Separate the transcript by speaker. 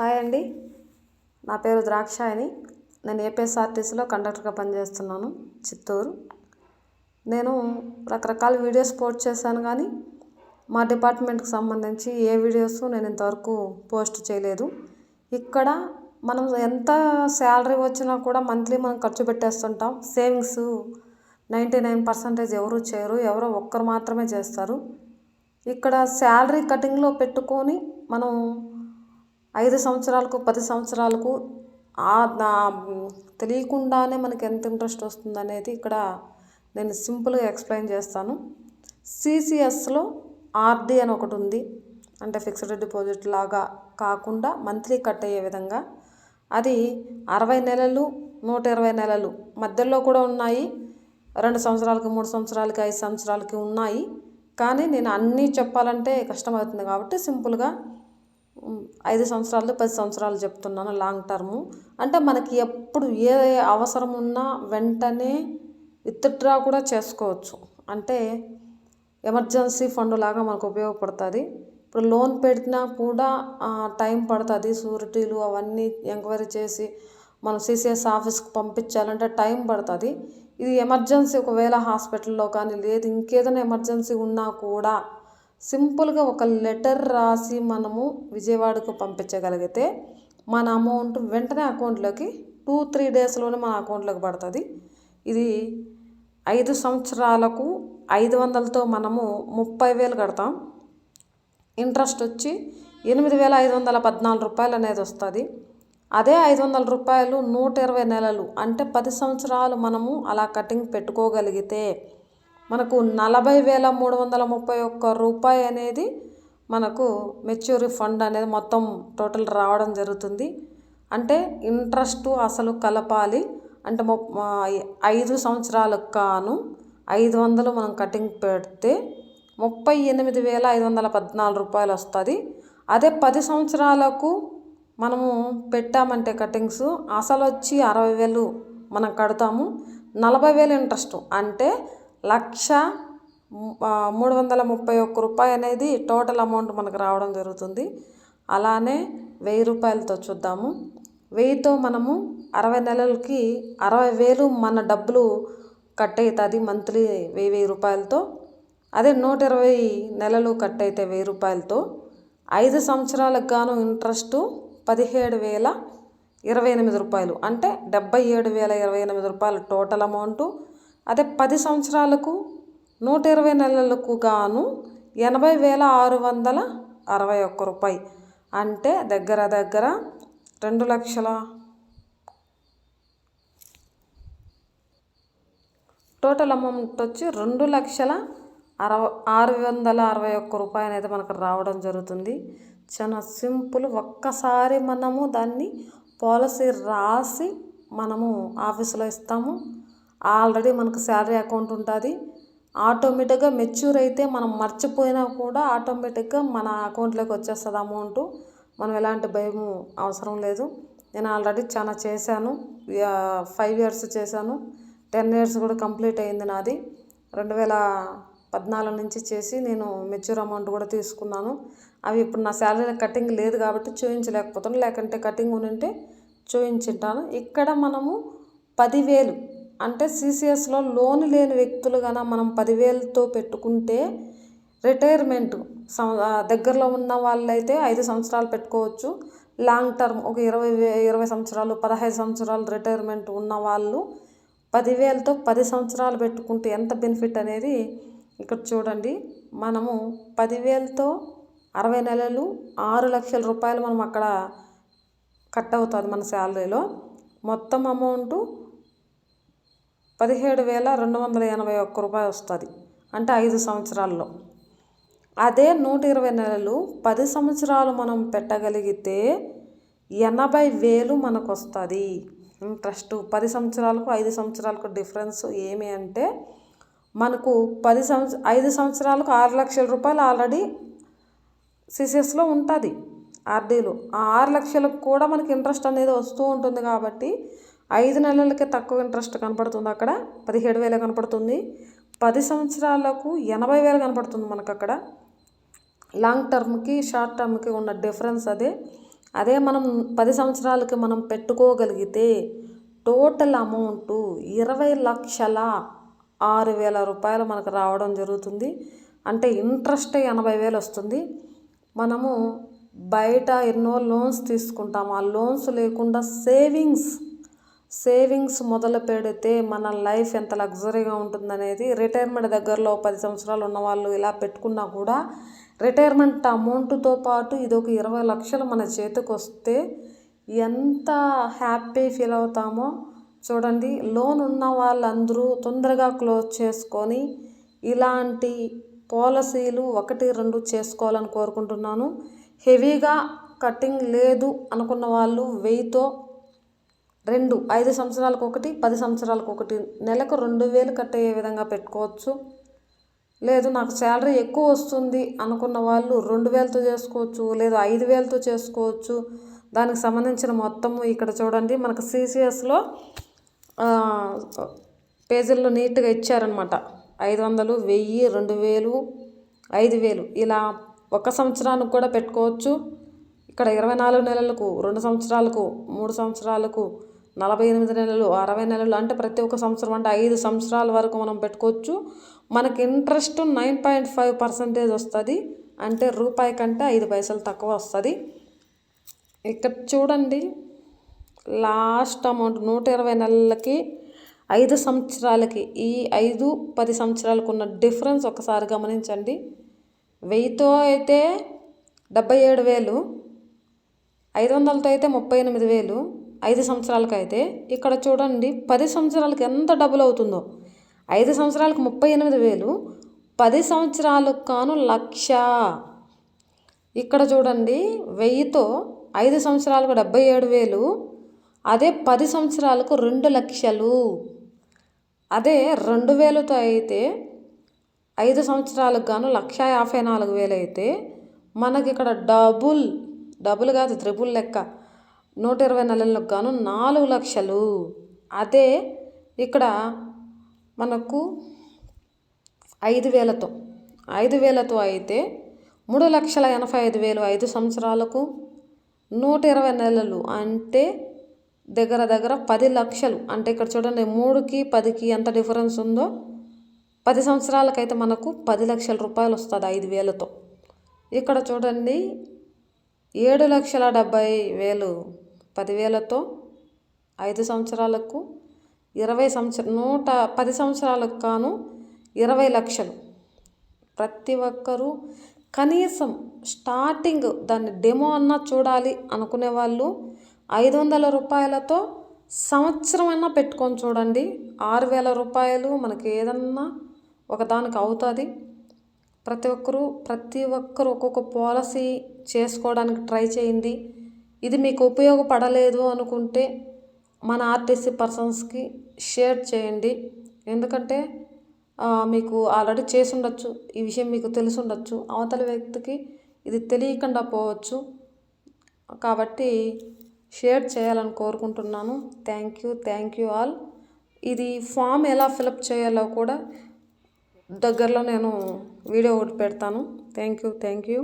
Speaker 1: Hi అండి. నా పేరు ద్రాక్షాయని. నేను ఏపీఎస్ఆర్టీసీలో కండక్టర్గా పనిచేస్తున్నాను చిత్తూరు. నేను రకరకాల వీడియోస్ పోస్ట్ చేశాను కానీ మా డిపార్ట్మెంట్కి సంబంధించి ఏ వీడియోస్ నేను ఇంతవరకు పోస్ట్ చేయలేదు. ఇక్కడ మనం ఎంత శాలరీ వచ్చినా కూడా మంత్లీ మనం ఖర్చు పెట్టేస్తుంటాం. సేవింగ్స్ నైంటీ నైన్ పర్సెంటేజ్ ఎవరు చేయరు ఎవరో ఒక్కరు మాత్రమే చేస్తారు. ఇక్కడ శాలరీ కటింగ్లో పెట్టుకొని మనం ఐదు సంవత్సరాలకు పది సంవత్సరాలకు తెలియకుండానే మనకి ఎంత ఇంట్రెస్ట్ వస్తుంది అనేది ఇక్కడ నేను సింపుల్గా ఎక్స్ప్లెయిన్ చేస్తాను. సిసిఎస్లో ఆర్డి అని ఒకటి ఉంది. అంటే ఫిక్స్డ్ డిపాజిట్ లాగా కాకుండా మంత్లీ కట్ అయ్యే విధంగా. అది అరవై నెలలు నూట ఇరవై నెలలు మధ్యలో కూడా ఉన్నాయి. రెండు సంవత్సరాలకి మూడు సంవత్సరాలకి ఐదు సంవత్సరాలకి ఉన్నాయి. కానీ నేను అన్నీ చెప్పాలంటే కష్టమవుతుంది కాబట్టి సింపుల్గా ఐదు సంవత్సరాలు పది సంవత్సరాలు చెప్తున్నాను లాంగ్ టర్ము. అంటే మనకి ఎప్పుడు ఏ అవసరం ఉన్నా వెంటనే విత్డ్రా కూడా చేసుకోవచ్చు. అంటే ఎమర్జెన్సీ ఫండ్ లాగా మనకు ఉపయోగపడుతుంది. ఇప్పుడు లోన్ పెట్టినా కూడా టైం పడుతుంది. షూరిటీలు అవన్నీ ఎంక్వైరీ చేసి మనం సిసిఎస్ ఆఫీస్కి పంపించాలంటే టైం పడుతుంది. ఇది ఎమర్జెన్సీ ఒకవేళ హాస్పిటల్లో కానీ లేదు ఇంకేదైనా ఎమర్జెన్సీ ఉన్నా కూడా సింపుల్గా ఒక లెటర్ రాసి మనము విజయవాడకు పంపించగలిగితే మన అమౌంట్ వెంటనే అకౌంట్లోకి టూ త్రీ డేస్లోనే మన అకౌంట్లోకి పడుతుంది. ఇది ఐదు సంవత్సరాలకు ఐదు వందలతో మనము ముప్పై వేలు కడతాం. ఇంట్రెస్ట్ వచ్చి ఎనిమిది వేల ఐదు వందల పద్నాలుగు రూపాయలు అనేది వస్తుంది. అదే ఐదు వందల రూపాయలు నూట ఇరవై నెలలు అంటే పది సంవత్సరాలు మనము అలా కటింగ్ పెట్టుకోగలిగితే మనకు నలభై వేల మూడు వందల ముప్పై ఒక్క రూపాయి అనేది మనకు మెచ్యూరి ఫండ్ అనేది మొత్తం టోటల్ రావడం జరుగుతుంది. అంటే ఇంట్రెస్ట్ అసలు కలపాలి. అంటే ఐదు సంవత్సరాలకు కాను ఐదు వందలు మనం కటింగ్ పెడితే ముప్పై ఎనిమిది వేల ఐదు వందల పద్నాలుగు రూపాయలు వస్తుంది. అదే పది సంవత్సరాలకు మనము పెట్టామంటే కటింగ్స్ అసలు వచ్చి అరవై వేలు మనం కడతాము. నలభై వేలు ఇంట్రెస్ట్. అంటే లక్ష మూడు వందల ముప్పై ఒక్క రూపాయి అనేది టోటల్ అమౌంట్ మనకు రావడం జరుగుతుంది. అలానే వెయ్యి రూపాయలతో చూద్దాము. వెయ్యితో మనము అరవై నెలలకి అరవై వేలు మన డబ్బులు కట్ అవుతుంది మంత్లీ వెయ్యి వెయ్యి రూపాయలతో. అదే నూట ఇరవై నెలలు కట్ అయితే వెయ్యి రూపాయలతో. ఐదు సంవత్సరాలకు గాను ఇంట్రెస్ట్ పదిహేడు వేల ఇరవై ఎనిమిది రూపాయలు. అంటే డెబ్బై ఏడు వేల ఇరవై ఎనిమిది రూపాయలు టోటల్ అమౌంటు. అదే పది సంవత్సరాలకు నూట ఇరవై నెలలకు గాను ఎనభై వేల ఆరు వందల అరవై ఒక్క రూపాయి. అంటే దగ్గర దగ్గర రెండు లక్షల టోటల్ అమౌంట్ వచ్చి రెండు లక్షల అరవై ఆరు వందల అరవై ఒక్క రూపాయి అనేది మనకు రావడం జరుగుతుంది. చాలా సింపుల్ ఒక్కసారి మనము దాన్ని పాలసీ రాసి మనము ఆఫీసులో ఇస్తాము. ఆల్రెడీ మనకు శాలరీ అకౌంట్ ఉంటుంది. ఆటోమేటిక్గా మెచ్యూర్ అయితే మనం మర్చిపోయినా కూడా ఆటోమేటిక్గా మన అకౌంట్లోకి వచ్చేస్తుంది అమౌంట్. మనం ఎలాంటి భయం అవసరం లేదు. నేను ఆల్రెడీ చాలా చేశాను. ఫైవ్ ఇయర్స్ చేశాను. టెన్ ఇయర్స్ కూడా కంప్లీట్ అయింది నాది. రెండు వేల పద్నాలుగు నుంచి చేసి నేను మెచ్యూర్ అమౌంట్ కూడా తీసుకున్నాను. అవి ఇప్పుడు నా శాలరీ కటింగ్ లేదు కాబట్టి చూపించలేకపోతాను లేకంటే కటింగ్ ఉంటే చూపించుంటాను ఇక్కడ మనము పదివేలు అంటే సిసిఎస్లో లోన్ లేని వ్యక్తులు కనుక మనం పదివేలతో పెట్టుకుంటే రిటైర్మెంట్ సం- దగ్గరలో ఉన్న వాళ్ళైతే ఐదు సంవత్సరాలు పెట్టుకోవచ్చు. లాంగ్ టర్మ్ ఒక ఇరవై వే ఇరవై సంవత్సరాలు పదహైదు సంవత్సరాలు రిటైర్మెంట్ ఉన్న వాళ్ళు పదివేలతో పది సంవత్సరాలు పెట్టుకుంటే ఎంత బెనిఫిట్ అనేది ఇక్కడ చూడండి. మనము పదివేలతో అరవై నెలలు ఆరు లక్షల రూపాయలు మనం అక్కడ కట్ అవుతుంది మన శాలరీలో. మొత్తం అమౌంట్ పదిహేడు వేల రెండు వందల ఎనభై ఒక్క రూపాయి వస్తుంది. అంటే ఐదు సంవత్సరాల్లో. అదే నూట ఇరవై నెలలు పది సంవత్సరాలు మనం పెట్టగలిగితే ఎనభై వేలు మనకు వస్తుంది ఇంట్రెస్ట్ పది సంవత్సరాలకు ఐదు సంవత్సరాలకు డిఫరెన్స్ ఏమి అంటే మనకు పది సంవత్స ఐదు సంవత్సరాలకు ఆరు లక్షల రూపాయలు ఆల్రెడీ సిసిఎస్లో ఉంటుంది. ఆర్డీలు. ఆ ఆరు లక్షలకు కూడా మనకి ఇంట్రెస్ట్ అనేది వస్తూ ఉంటుంది కాబట్టి ఐదు నెలలకే తక్కువ ఇంట్రెస్ట్ కనపడుతుంది అక్కడ పదిహేడు వేలు కనపడుతుంది. పది సంవత్సరాలకు ఎనభై వేలు కనపడుతుంది మనకు అక్కడ. లాంగ్ టర్మ్కి షార్ట్ టర్మ్కి ఉన్న డిఫరెన్స్ అదే. అదే మనం పది సంవత్సరాలకి మనం పెట్టుకోగలిగితే టోటల్ అమౌంట్ ఇరవై లక్షల ఆరు వేల రూపాయలు మనకు రావడం జరుగుతుంది. అంటే ఇంట్రెస్ట్ ఎనభై వేలు వస్తుంది. మనము బయట ఎన్నో లోన్స్ తీసుకుంటాం. ఆ లోన్స్ లేకుండా సేవింగ్స్ సేవింగ్స్ మొదలు పెడితే మన లైఫ్ ఎంత లగ్జరీగా ఉంటుందనేది రిటైర్మెంట్ దగ్గరలో పది సంవత్సరాలు ఉన్న వాళ్ళు ఇలా పెట్టుకున్నా కూడా రిటైర్మెంట్ అమౌంట్తో పాటు ఇది ఒక ఇరవై లక్షలు మన చేతికి వస్తే ఎంత హ్యాపీ ఫీల్ అవుతామో చూడండి. లోన్ ఉన్న వాళ్ళందరూ తొందరగా క్లోజ్ చేసుకొని ఇలాంటి పాలసీలు ఒకటి రెండు చేసుకోవాలని కోరుకుంటున్నాను. హెవీగా కటింగ్ లేదు అనుకున్న వాళ్ళు వెయ్యితో రెండు ఐదు సంవత్సరాలకు ఒకటి పది సంవత్సరాలకు ఒకటి నెలకు రెండు వేలు కట్టయ్యే విధంగా పెట్టుకోవచ్చు. లేదు నాకు శాలరీ ఎక్కువ వస్తుంది అనుకున్న వాళ్ళు రెండు వేలతో చేసుకోవచ్చు లేదు ఐదు వేలతో చేసుకోవచ్చు. దానికి సంబంధించిన మొత్తము ఇక్కడ చూడండి మనకు సిసిఎస్లో పేజీల్లో నీట్గా ఇచ్చారనమాట ఐదు వందలు వెయ్యి రెండు వేలు ఐదు వేలు. ఇలా ఒక సంవత్సరానికి కూడా పెట్టుకోవచ్చు. ఇక్కడ ఇరవై నాలుగు నెలలకు రెండు సంవత్సరాలకు మూడు సంవత్సరాలకు నలభై ఎనిమిది నెలలు అరవై నెలలు అంటే ప్రతి ఒక్క సంవత్సరం అంటే ఐదు సంవత్సరాల వరకు మనం పెట్టుకోవచ్చు. మనకి interest nine point five percentage వస్తుంది. అంటే రూపాయి కంటే ఐదు పైసలు తక్కువ వస్తుంది. ఇక్కడ చూడండి లాస్ట్ అమౌంట్ నూట ఇరవై నెలలకి ఐదు సంవత్సరాలకి ఈ ఐదు పది సంవత్సరాలకు ఉన్న డిఫరెన్స్ ఒకసారి గమనించండి. వెయ్యితో అయితే డెబ్బై ఏడు వేలు ఐదు వందలతో అయితే ముప్పై ఎనిమిది వేలు ఐదు సంవత్సరాలకు అయితే ఇక్కడ చూడండి పది సంవత్సరాలకి ఎంత డబ్బులు అవుతుందో. ఐదు సంవత్సరాలకు ముప్పై ఎనిమిది వేలు పది సంవత్సరాలకు కాను లక్ష. ఇక్కడ చూడండి వెయ్యితో ఐదు సంవత్సరాలకు డెబ్బై ఏడు వేలు అదే పది సంవత్సరాలకు రెండు లక్షలు. అదే రెండు వేలతో అయితే ఐదు సంవత్సరాలకు గాను లక్ష యాభై నాలుగు వేలు అయితే మనకి ఇక్కడ డబుల్ డబుల్ కాదు త్రిబుల్ లెక్క. నూట ఇరవై నెలలకు గాను నాలుగు లక్షలు. అదే ఇక్కడ మనకు ఐదు వేలతో ఐదు వేలతో అయితే మూడు లక్షల ఎనభై ఐదు వేలు ఐదు సంవత్సరాలకు నూట ఇరవై నెలలు అంటే దగ్గర దగ్గర పది లక్షలు. అంటే ఇక్కడ చూడండి మూడుకి పదికి ఎంత డిఫరెన్స్ ఉందో పది సంవత్సరాలకైతే మనకు పది లక్షల రూపాయలు వస్తుంది ఐదు వేలతో. ఇక్కడ చూడండి ఏడు లక్షల డెబ్భై వేలు పదివేలతో ఐదు సంవత్సరాలకు ఇరవై సంవత్సరం నూట పది సంవత్సరాలకు కాను ఇరవై లక్షలు. ప్రతి ఒక్కరూ కనీసం స్టార్టింగ్ దాన్ని డెమో అన్నా చూడాలి అనుకునే వాళ్ళు ఐదు వందల రూపాయలతో సంవత్సరమైనా పెట్టుకొని చూడండి. ఆరు వేల రూపాయలు మనకి ఏదన్నా ఒకదానికి అవుతుంది. ప్రతి ఒక్కరూ ప్రతి ఒక్కరు ఒక్కొక్క పాలసీ చేసుకోవడానికి ట్రై చేయండి. ఇది మీకు ఉపయోగపడలేదు అనుకుంటే మన ఆర్టీసీ పర్సన్స్కి షేర్ చేయండి. ఎందుకంటే మీకు ఆల్రెడీ చేసి ఉండొచ్చు ఈ విషయం మీకు తెలిసి ఉండొచ్చు అవతల వ్యక్తికి ఇది తెలియకుండా పోవచ్చు. కాబట్టి షేర్ చేయాలని కోరుకుంటున్నాను. Thank you thank you all. ఇది ఫామ్ ఎలా ఫిలప్ చేయాలో కూడా దగ్గరలో నేను వీడియో ఒకటి పెడతాను. Thank you thank you.